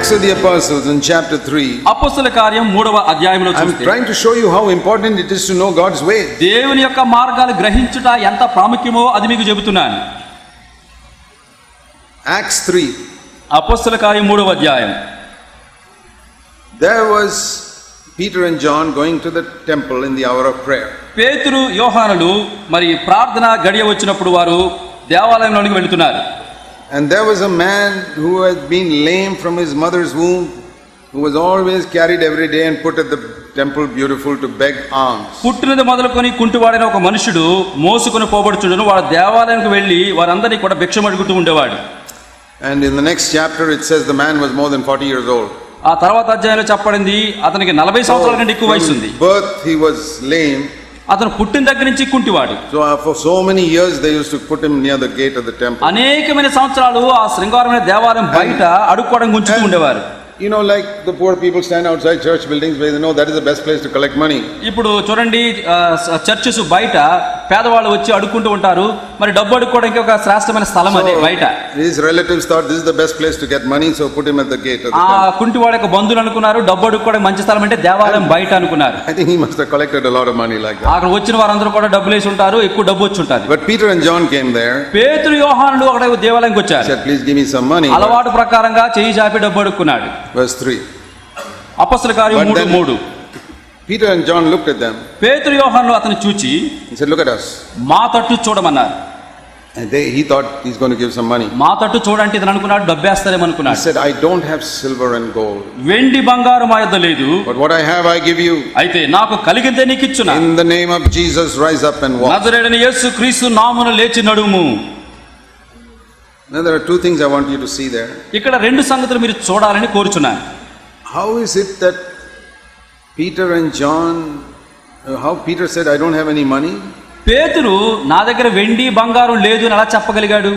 Acts of the Apostles in chapter 3, అపోస్తుల కార్యం మూడవ అధ్యాయంలో I'm చూస్తే trying to show you how important it is to know God's way. దేవుని యొక్క మార్గాలు గ్రహించుట ఎంత ప్రాముఖ్యమో అది మీకు చెబుతున్నాను Acts 3. అపోస్తుల కార్యం మూడవ అధ్యాయం There was Peter and John going to the temple in the hour of prayer. పేతురు యోహానులు మరి ప్రార్థన గడియ వచ్చినప్పుడు వారు దేవాలయంలోనికి వెళుతున్నారు And there was a man who had been lame from his mother's womb, who was always carried every day and put at the temple beautiful to beg alms. పుట్టినది మొదలుకొని కుంటివాడైన ఒక మనుషుడు మోసుకొని పోబడుచుండను వాడు దేవాలయానికి వెళ్ళి వారందరినీ కూడా భిక్షం అడుగుతూ ఉండేవాడు And in the next chapter, it says the man was more than 40 years old. ఆ తర్వాత అధ్యాయంలో చెప్పబడింది అతనికి నలభై సంవత్సరాల కంటే ఎక్కువ వయసు ఉంది From birth, he was lame. అతను పుట్టిన దగ్గర నుంచి కుంటివాడు. So so many years they use to put near the gate the temple అనేకమైన సంవత్సరాలు ఆ శృంగారమైన దేవాలయం బయట అడుక్కోవడం గుంచుతూ ఉండేవారు. You know, like the poor people stand outside church buildings where they know that is the best place to collect money. ఇప్పుడు చూడండి ఆ, స- చర్చెస్ బయట పేదవాళ్ళు వచ్చి అడుక్కుంటూ ఉంటారు మరి డబ్బు అడుక్కోవడానికి ఒక శ్రేష్టమైన స్థలం అదే బయట his relatives thought this is the best place to get money, so put him at the gate of the ఆ temple. కుంటివాడు యొక్క బంధువులు అనుకున్నారు డబ్బు అడుక్కోవడానికి మంచి స్థలం అంటే దేవాలయం బయట అనుకున్నారు I think he must have collected a lot of money like that. అక్కడ వచ్చిన వారందరూ కూడా డబ్బులు వేసి ఉంటారు ఎక్కువ డబ్బు వచ్చి ఉంటుంది But Peter and John came there, పేతురు యోహానుడు అక్కడ దేవాలయంకి వచ్చారు said, Please give me some money. అలవాటు ప్రకారంగా చేయి చాపి డబ్బు అడుక్కున్నాడు Verse 3. అపస్సుల కార్యం But మూడు then- మూడు Peter and John looked at them పేతురు యోహానులు అతను చూచి and said, Look at us. మా తట్టు చూడమన్నారు And they, he thought he's going to give some money. మా తట్టు చూడంటే ఇతను అనుకున్నాడు డబ్బేస్తారేమో He అనుకున్నాడు said, I don't have silver and gold, వెండి బంగారు మా యొద్ద లేదు but what I have I give you. అయితే నాకు కలిగిందే నీకు ఇచ్చున్నా In the name of Jesus, rise up and walk. నజరేడని యేసు క్రీస్తు నామున లేచి నడుము Now, there are two things I want you to see there. ఇక్కడ రెండు సంగతులు మీరు చూడాలని కోరుచున్నాను How is it that Peter and John, uh, how Peter said, I don't have any money? పేతురు నా దగ్గర వెండి బంగారం లేదు అని ఎలా చెప్పగలిగాడు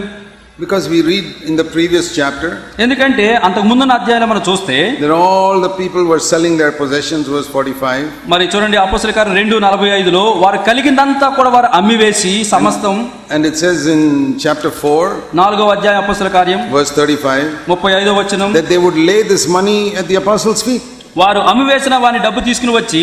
Because we read in the previous chapter ఎందుకంటే అంతకు ముందున్న అధ్యాయంలో మనం చూస్తే that all the people were selling their possessions, verse 45. మరి చూడండి అపోసల గారు రెండు నలభై ఐదులో వారు కలిగిందంతా కూడా వారు అమ్మివేసి సమస్తం And it says in chapter 4, నాలుగో అధ్యాయం అపోసల కార్యం verse 35, ముప్పై ఐదో వచనం that they would lay this money at the apostles' feet. వారు అమ్మివేసిన వారిని డబ్బు తీసుకుని వచ్చి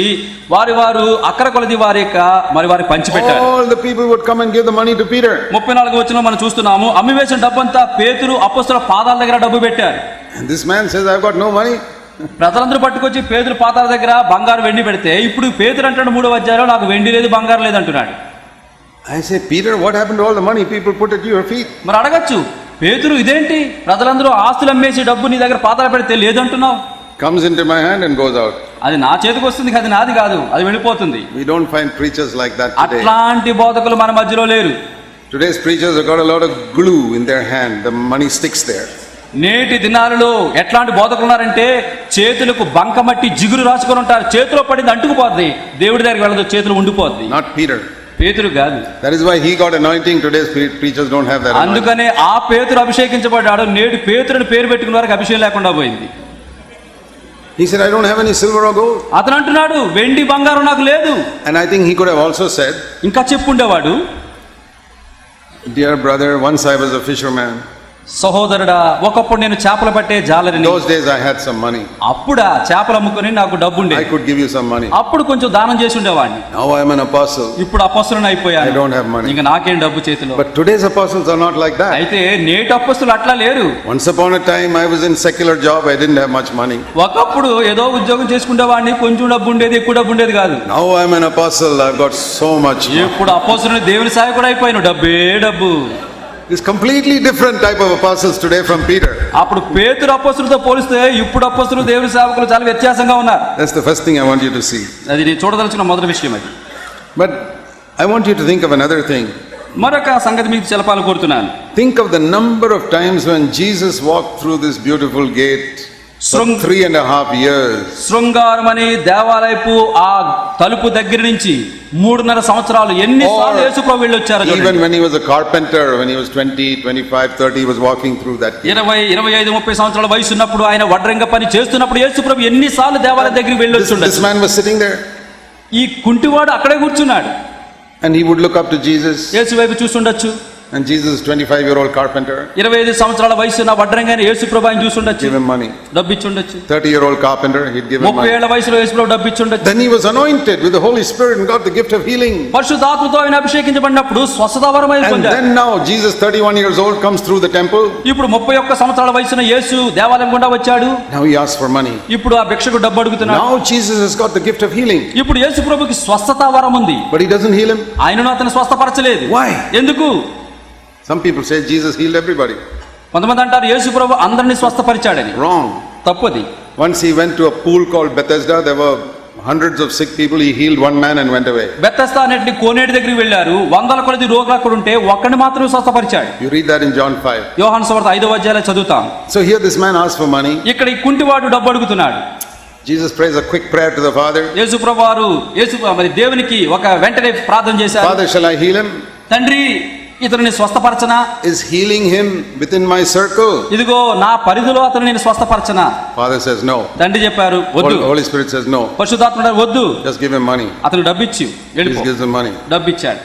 వారి వారు అక్కర కొలది వారి యొక్క మరి వారికి పంచిపెట్టారు All the people would come and give the money to Peter. ముప్పై నాలుగు వచ్చిన మనం చూస్తున్నాము అమ్మివేసిన డబ్బంతా పేతురు అపస్తుల పాదాల దగ్గర డబ్బు పెట్టారు And this man says, I've got no money. ప్రజలందరూ పట్టుకొచ్చి పేదరు పాదాల దగ్గర బంగారు వెండి పెడితే ఇప్పుడు పేదరు అంటాడు మూడో అధ్యాయంలో నాకు వెండి లేదు బంగారం లేదు అంటున్నాడు I say, Peter, what happened to all the money people put at your feet? మరి అడగచ్చు పేతురు ఇదేంటి ప్రజలందరూ ఆస్తులు అమ్మేసి డబ్బు నీ దగ్గర పాదాలు పెడితే లేదంటున్నావు Comes into my hand and goes out. అది నా చేతికి వస్తుంది అది నాది కాదు అది వెళ్ళిపోతుంది We don't find preachers like that today. అట్లాంటి బోధకులు మన మధ్యలో లేరు Today's preachers have got a lot of glue in their hand. The money sticks there. నేటి దినాలలో ఎట్లాంటి బోధకులు ఉన్నారంటే చేతులకు బంకమట్టి జిగురు రాసుకొని ఉంటారు చేతిలో పడింది అంటుకుపోద్ది దేవుడి దగ్గరికి వెళ్ళదు చేతులు ఉండిపోద్ది Not Peter. పేతురు కాదు why he got anointing. Today's pre- preachers don't have that anointing. అందుకనే ఆ పేతురు అభిషేకించబడ్డాడు నేడు పేతురుని పేరు పెట్టుకున్న వారికి అభిషేకం లేకుండా పోయింది He said, I don't have any silver or gold. అతను అంటున్నాడు వెండి బంగారం నాకు లేదు And I think he could have also said, ఇంకా చెప్పుండేవాడు Dear brother, once I was a fisherman. సహోదరుడా ఒకప్పుడు నేను చేపలు పట్టే జాలరిని those days I had some money. అప్పుడా చేపలు అమ్ముకొని నాకు డబ్బు ఉండే I could give you some money. అప్పుడు కొంచెం దానం చేసి ఉండేవాడిని Now I am an apostle. ఇప్పుడు అపస్తులను I అయిపోయాను don't have money. ఇంకా నాకేం డబ్బు చేతిలో But today's apostles are not like that. అయితే నేటి అపస్తులు అట్లా లేరు Once upon a time I was in secular job. I didn't have much money. ఒకప్పుడు ఏదో ఉద్యోగం చేసుకునేవాడిని కొంచెం డబ్బు ఉండేది ఎక్కువ డబ్బు ఉండేది కాదు Now I'm an apostle. I've got so much. money. ఇప్పుడు అపోస్తులను దేవుని సాయ కూడా అయిపోయాను డబ్బే డబ్బు It's completely different type of apostles today from Peter. అప్పుడు పేతురు అపస్తులతో పోలిస్తే ఇప్పుడు అపస్తులు దేవుని సేవకులు చాలా వ్యత్యాసంగా ఉన్నారు That's the first thing I want you to see. అది నేను చూడదలుచుకున్న మొదటి విషయం అది But I want you to think of another thing. మరొక సంగతి మీకు తెలపాలని కోరుతున్నాను Think of the number of times when Jesus walked through this beautiful gate for Srung- three and a half years. శృంగారం అని దేవాలయపు ఆ తలుపు దగ్గర నుంచి మూడున్నర సంవత్సరాలు ఎన్నిసార్లు Or యేసుప్రభు వెళ్ళి వచ్చారో Even చూడండి. when he was a carpenter, when he was 20, 25, 30, he was walking through that gate. ఇరవై ఇరవై ఐదు ముప్పై సంవత్సరాల వయసు ఉన్నప్పుడు ఆయన వడ్రంగ పని చేస్తున్నప్పుడు యేసుప్రభు ఎన్నిసార్లు దేవాలయం దగ్గరికి వెళ్ళి This, this వచ్చుండొచ్చు man was sitting there ఈ కుంటివాడు అక్కడే కూర్చున్నాడు and he would look up to Jesus యేసు వైపు చూస్తుండొచ్చు And Jesus, 25 year old carpenter, ఇరవై ఐదు సంవత్సరాల వయసు నా వడ్రంగానే యేసు ప్రభు ఆయన చూసుండొచ్చు give him money. డబ్బిచ్చుండొచ్చు 30 year old carpenter, he'd give him ముప్పై money. ఏళ్ల వయసులో యేసు ప్రభు డబ్బిచ్చుండొచ్చు Then he was anointed with the Holy Spirit and got the gift of healing. పరిశుద్ధాత్మతో ఆయన అభిషేకించబడినప్పుడు స్వస్థతావరం And పొందారు then now Jesus, 31 years old, comes through the temple. ఇప్పుడు ముప్పై ఒక్క సంవత్సరాల వయసున యేసు దేవాలయం గుండా వచ్చాడు Now he asks for money. ఇప్పుడు ఆ భిక్షకు డబ్బు అడుగుతున్నాడు Now Jesus has got the gift of healing, ఇప్పుడు యేసు ప్రభుకి స్వస్థత వరం ఉంది but he doesn't heal him. ఆయనను అతను స్వస్థపరచలేదు Why? ఎందుకు Some people say Jesus healed everybody. కొంతమంది అంటారు యేసు ప్రభు అందరినీ స్వస్థపరిచాడని Wrong. తప్పది Once he went to a pool called Bethesda, there were hundreds of sick people. He healed one man and went away. బెత్తస్తా అనేటి కోనేటి దగ్గరికి వెళ్ళారు వందల కొలది రోగులు అక్కడ ఉంటే ఒక్కడిని మాత్రమే స్వస్థపరిచాడు You read that in John 5. యోహాన్ సువార్త ఐదో అధ్యాయంలో చదువుతాం So here this man asks for money. ఇక్కడ ఈ కుంటివాడు డబ్బు అడుగుతున్నాడు Jesus prays a quick prayer to the Father. యేసు ప్రభు వారు యేసు మరి దేవునికి ఒక వెంటనే ప్రార్థన చేశారు Father, shall I heal him? తండ్రి ఇతనిని స్వస్థపరచనా Is healing him within my circle? ఇదిగో నా పరిధిలో అతను నేను స్వస్థపరచనా Father says no. తండ్రి చెప్పారు వద్దు Holy Spirit says no. పరిశుద్ధాత్మ వద్దు Just give him money. అతను డబ్బిచ్చి He వెళ్ళిపో gives him money. డబ్బిచ్చాడు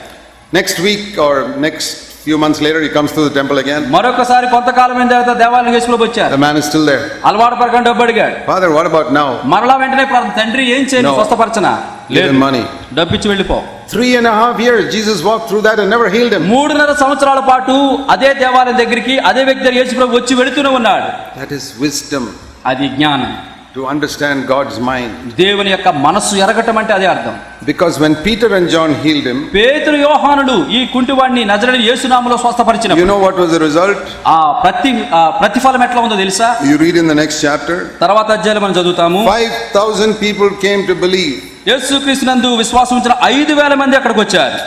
Next week or next few months later, he comes to the temple again. మరొకసారి కొంతకాలం అయిన తర్వాత దేవాలయం యేసులోకి వచ్చారు The man is still there. అలవాటు పరకం డబ్బు అడిగాడు Father, what about now? మరలా వెంటనే తండ్రి ఏం చేయను. స్వస్థపరచనా Give లేదు him money. డబ్బిచ్చి వెళ్ళిపో Three and a half years, Jesus walked through that and never healed him. మూడున్నర సంవత్సరాల పాటు అదే దేవాలయం దగ్గరికి అదే వ్యక్తి దగ్గర యేసు ప్రభు వచ్చి వెళుతూనే ఉన్నాడు That is wisdom అది జ్ఞానం to understand God's mind. దేవుని యొక్క మనస్సు ఎరగటం అంటే అదే అర్థం Because when Peter and John healed him, పేతురు యోహానుడు ఈ కుంటివాడిని నజరని యేసునామలో స్వస్థపరిచిన you know what was the result? ఆ ప్రతి ఆ ప్రతిఫలం ఎట్లా ఉందో తెలుసా You read in the next chapter. తర్వాత అధ్యాయులు మనం చదువుతాము 5,000 people came to believe. యేసుక్రీస్తునందు విశ్వాసం ఉంచిన ఐదు వేల మంది అక్కడికి వచ్చారు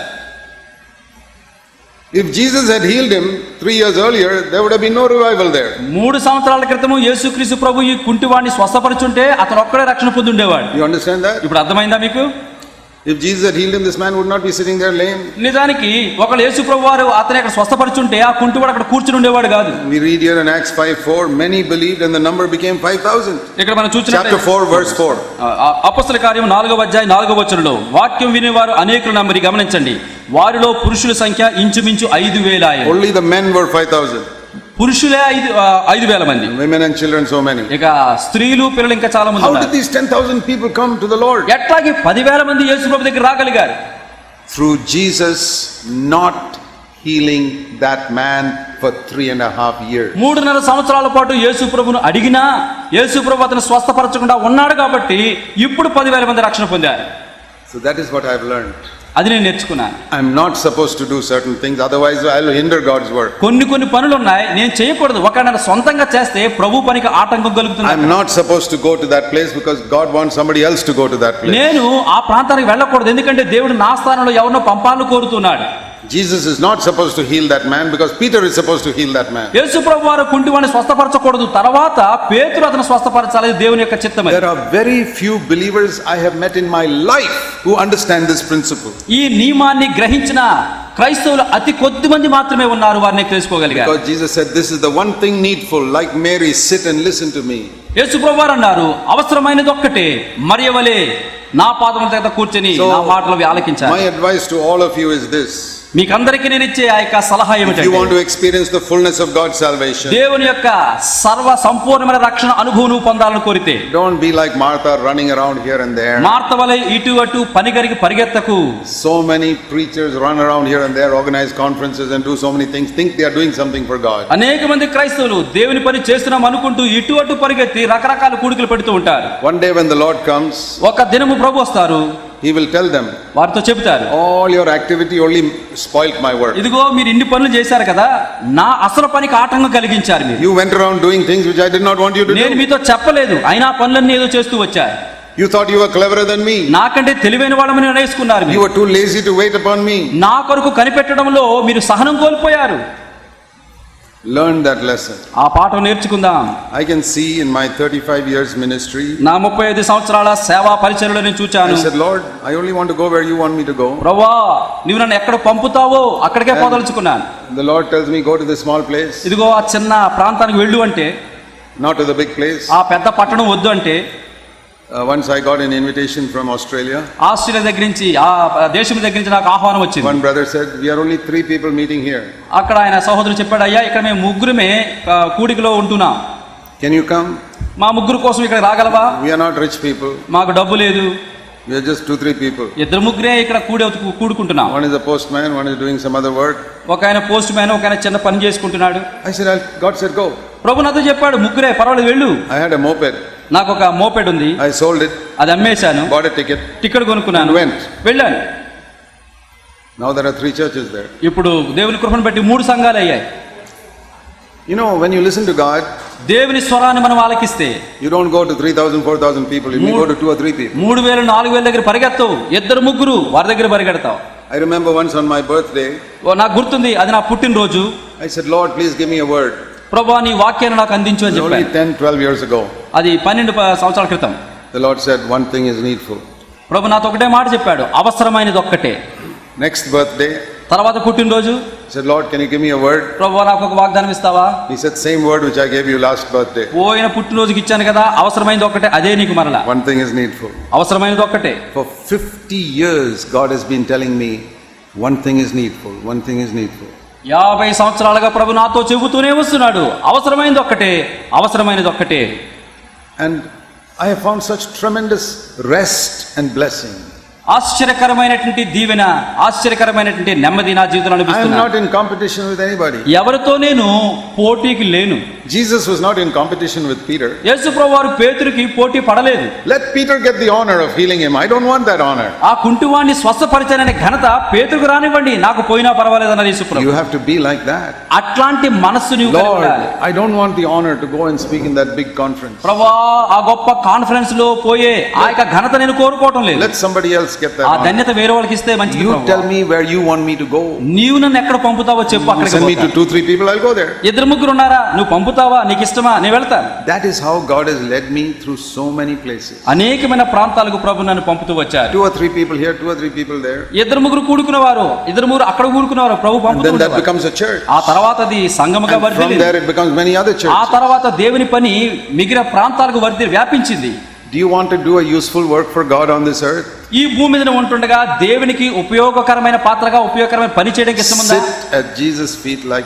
If Jesus had healed him three years earlier, there would have been no revival there. మూడు సంవత్సరాల క్రితము యేసుక్రీస్తు ప్రభు ఈ కుంటివాడిని స్వస్థపరిచుంటే అతను ఒక్కడే రక్షణ పొంది ఉండేవాడు You understand that? ఇప్పుడు అర్థమైందా మీకు If Jesus had healed him, this man would not be sitting there lame. నిజానికి ఒకళ్ళు యేసు ప్రభు వారు అతని అక్కడ స్వస్థపరిచుంటే ఆ కుంటివాడు అక్కడ కూర్చుని ఉండేవాడు కాదు We read here in Acts 5 4, many believed and the number became 5,000. ఇక్కడ మనం Chapter చూసినట్లయితే 4, verse 4. అపస్తుల కార్యం నాలుగవ అధ్యాయం నాలుగవ వచనంలో వాక్యం వినేవారు అనేకులు నమ్మరి గమనించండి వారిలో పురుషుల సంఖ్య ఇంచుమించు ఐదు వేల Only the men were 5,000. పురుషులే ఐదు ఐదు వేల మంది Women and children, so many. ఇక స్త్రీలు పిల్లలు ఇంకా చాలా మంది How did ఉన్నారు these 10,000 people come to the Lord? ఎట్లాగే పదివేల మంది యేసు ప్రభు దగ్గర రాగలిగారు Through Jesus not healing that man for three and a half years. మూడున్నర సంవత్సరాల పాటు యేసు ప్రభును అడిగినా యేసు ప్రభు అతను స్వస్థపరచకుండా ఉన్నాడు కాబట్టి ఇప్పుడు పదివేల మంది రక్షణ పొందారు So that is what I've learned. అది నేను నేర్చుకున్నాను. I not suppose to do certain things otherwise I will hinder God's work కొన్ని కొన్ని పనులు ఉన్నాయి నేను చేయకూడదు. ఒక నేను సొంతంగా చేస్తే ప్రభు పనికి ఆటంకం కలుగుతుంది. I not suppose to go to that place because God wants somebody else to go to that place నేను ఆ ప్రాంతానికి వెళ్ళకూడదు ఎందుకంటే దేవుడు నా స్థానంలో ఎవరినో పంపాలని కోరుతున్నాడు. Jesus is not supposed to heal that man because Peter is supposed to heal that man. యేసు ప్రభు వారు కుంటివాడిని స్వస్థపరచకూడదు తర్వాత పేతురు అతను స్వస్థపరచాలి ఇది దేవుని యొక్క చిత్తమే There are very few believers I have met in my life who understand this principle. ఈ నియమాన్ని గ్రహించిన క్రైస్తవులు అతి కొద్ది మంది మాత్రమే ఉన్నారు వారిని తెలుసుకోగలిగారు Because Jesus said, This is the one thing needful, like Mary, sit and listen to me. యేసు ప్రభు వారు అన్నారు అవసరమైనది ఒక్కటే మరియవలే నా పాదముల దగ్గర కూర్చొని So, నా మాటలు ఆలకించాలి My advice to all of you is this మీకందరికీ నేను ఇచ్చే ఆ యొక్క సలహా ఏమిటంటే you want to experience the fullness of God salvation దేవుని యొక్క సర్వ సంపూర్ణమైన రక్షణ అనుభవం పొందాలని కోరితే don't be like Martha running around here and there Martha వలె ఇటు అటు పనిగరికి పరిగెత్తకు. So many preachers run around here and there organize conferences and do so many things think they are doing something for God అనేక మంది క్రైస్తవులు దేవుని పని చేస్తున్నాం అనుకుంటూ ఇటు అటు పరిగెత్తి రకరకాల కూడికలు పెడుతూ ఉంటారు. One day when the Lord comes ఒక దినము ప్రభు వస్తారు. He will tell them, వారితో చెబుతారు All your activity only spoilt my work. ఇదిగో మీరు ఇన్ని పనులు చేశారు కదా నా అసలు పనికి ఆటంకం కలిగించారు మీరు You went around doing things which I did not want you to నేను. మీతో చెప్పలేదు అయినా పనులన్నీ ఏదో చేస్తూ వచ్చారు You thought you were cleverer than me. నాకంటే తెలివైన వాళ్ళమని You మీరు were too lazy to wait upon me. నా కొరకు కనిపెట్టడంలో మీరు సహనం కోల్పోయారు Learn that lesson. ఆ పాఠం నేర్చుకుందాం I can see in my 35 years ministry, నా ముప్పై ఐదు సంవత్సరాల సేవా పరిచయలో నేను చూచాను I said, Lord, I only want to go where you want me to go. ప్రవ్వా నువ్వు నన్ను ఎక్కడ పంపుతావో అక్కడికే పోదలుచుకున్నాను The Lord tells me, Go to this small place, ఇదిగో ఆ చిన్న ప్రాంతానికి వెళ్ళు అంటే not to the big place. ఆ పెద్ద పట్టణం వద్దు అంటే Uh, once I got an invitation from Australia. Australia దగ్గర నుంచి ఆ దేశం దగ్గర నుంచి నాకు ఆహ్వానం వచ్చింది One brother said, We are only three people meeting here. అక్కడ ఆయన సహోదరుడు చెప్పాడు అయ్యా ఇక్కడ మేము ముగ్గురమే ఆ, కూడికలో ఉంటున్నాం Can you come? మా ముగ్గురు కోసం ఇక్కడ రాగలవా We are not rich people. మాకు డబ్బు లేదు We are just two, three people. ఇద్దరు ముగ్గురే ఇక్కడ కూడి కూడుకుంటున్నాం One is a postman, one is doing some other work. ఒక ఆయన పోస్ట్ మ్యాన్ ఒక ఆయన చిన్న పని చేసుకుంటున్నాడు I said, I'll, God said, Go. ప్రభు నాతో చెప్పాడు ముగ్గురే పర్వాలేదు వెళ్ళు I had a moped. నాకు ఒక మోపెడ్ ఉంది I sold it, అది అమ్మేశాను a ticket. టికెట్ కొనుక్కున్నాను Went. వెళ్ళాను Now there are three churches there. ఇప్పుడు దేవుని కృపను బట్టి మూడు సంఘాలు అయ్యాయి You know, when you listen to God, దేవుని స్వరాన్ని మనం ఆలకిస్తే you don't go to 3,000, 4,000 people. You may go to two or three people. మూడు వేలు నాలుగు వేల దగ్గర పరిగెత్తవు ఇద్దరు ముగ్గురు వారి దగ్గర పరిగెడతావు I remember once on my birthday, ఓ, నాకు గుర్తుంది అది నా పుట్టినరోజు I said, Lord, please give me a word. ప్రభువా నీ వాక్యాన్ని నాకు అందించు అని చెప్పాడు. 10 12 ఇయర్స్ అగో అది 12 సంవత్సరాల క్రితం. The Lord said one thing is needful ప్రభు నాతో ఒకటే మాట చెప్పాడు. అవసరమైనది ఒక్కటే. నెక్స్ట్ బర్త్డే తర్వాత పుట్టినరోజు? లార్డ్ కెన్ యు వర్డ్ ప్రభు నాకు ఒక వాగ్దానం ఇస్తావా? He said same word which I gave you last birthday పోయిన పుట్టిన రోజుకి ఇచ్చాను కదా అవసరమైనది ఒక్కటే అదే నీకు మరల. వన్ థింగ్ ఇస్ నీడ్ఫుల్ అవసరమైనది ఒక్కటే. For years God has been telling me one thing is needful one thing is needful యాభై సంవత్సరాలుగా ప్రభు నాతో చెబుతూనే వస్తున్నాడు అవసరమైనది ఒక్కటే అవసరమైనది ఒక్కటే and I found such tremendous rest and blessing. ఆశ్చర్యకరమైనటువంటి దీవెన ఆశ్చర్యకరమైనటువంటి నెమ్మది నా జీవితంలో అనిపిస్తున్నా not in competition with anybody. ఎవరితో నేను పోటీకి లేను Jesus was not in competition with Peter. యేసు ప్రభు వారు పేతురికి పోటీ పడలేదు Let Peter get the honor of healing him. I don't want that honor. ఆ కుంటివాణ్ణి స్వస్థపరిచాననే ఘనత పేతురుకు రానివ్వండి నాకు పోయినా పర్వాలేదు అన్నది యేసు You Prabhu have to be like that. అట్లాంటి మనస్సు నీవు కలిగి ఉండాలి. I don't want the honor to go and speak in that big conference. ప్రభా ఆ గొప్ప కాన్ఫరెన్స్లో పోయే ఆ యొక్క ఘనత నేను కోరుకోవటం లేదు Let somebody else get that ఆ. ధన్యత వేరే వాళ్ళకి ఇస్తే మంచిది You tell me where you want me to go. నీవు నన్ను ఎక్కడ పంపుతావో చెప్పు You అక్కడికి send me to పోతాను. two, three people, I'll go there. ఇద్దరు ముగ్గురు ఉన్నారా నువ్వు పంపుతావా నీకు ఇష్టమా నేను వెళ్తాను That is how God has led me through so many places. అనేకమైన ప్రాంతాలకు ప్రభు నన్ను పంపుతూ వచ్చారు Two or three people here, two or three people there. ఇద్దరు ముగ్గురు కూడుకునేవారు ఇద్దరు ముగ్గురు అక్కడ కూడుకునేవారు ప్రభు And పంపుతూ then that ఉండేవారు. becomes a church. ఆ తర్వాత అది సంగమగా And from వర్ధిల్లింది there it becomes many other ఆ churches. తర్వాత దేవుని పని మిగిలిన ప్రాంతాలకు వర్ధి వ్యాపించింది Do you want to do a useful work for God on this earth? ఈ భూమి మీద ఉంటుండగా దేవునికి ఉపయోగకరమైన పాత్రగా ఉపయోగకరమైన పని చేయడానికి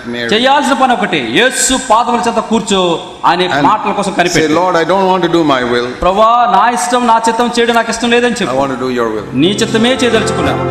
Mary. చేయాల్సిన పని ఒకటి యేసు పాదముల చెంత కూర్చో అనే మాటల కోసం కనిపెట్టు Lord, I don't want to do my will. ప్రభా నా ఇష్టం నా చిత్తం చేయడం నాకు ఇష్టం లేదని చెప్పు want to do your will. నీ చిత్తమే చేయదలుచుకున్నావు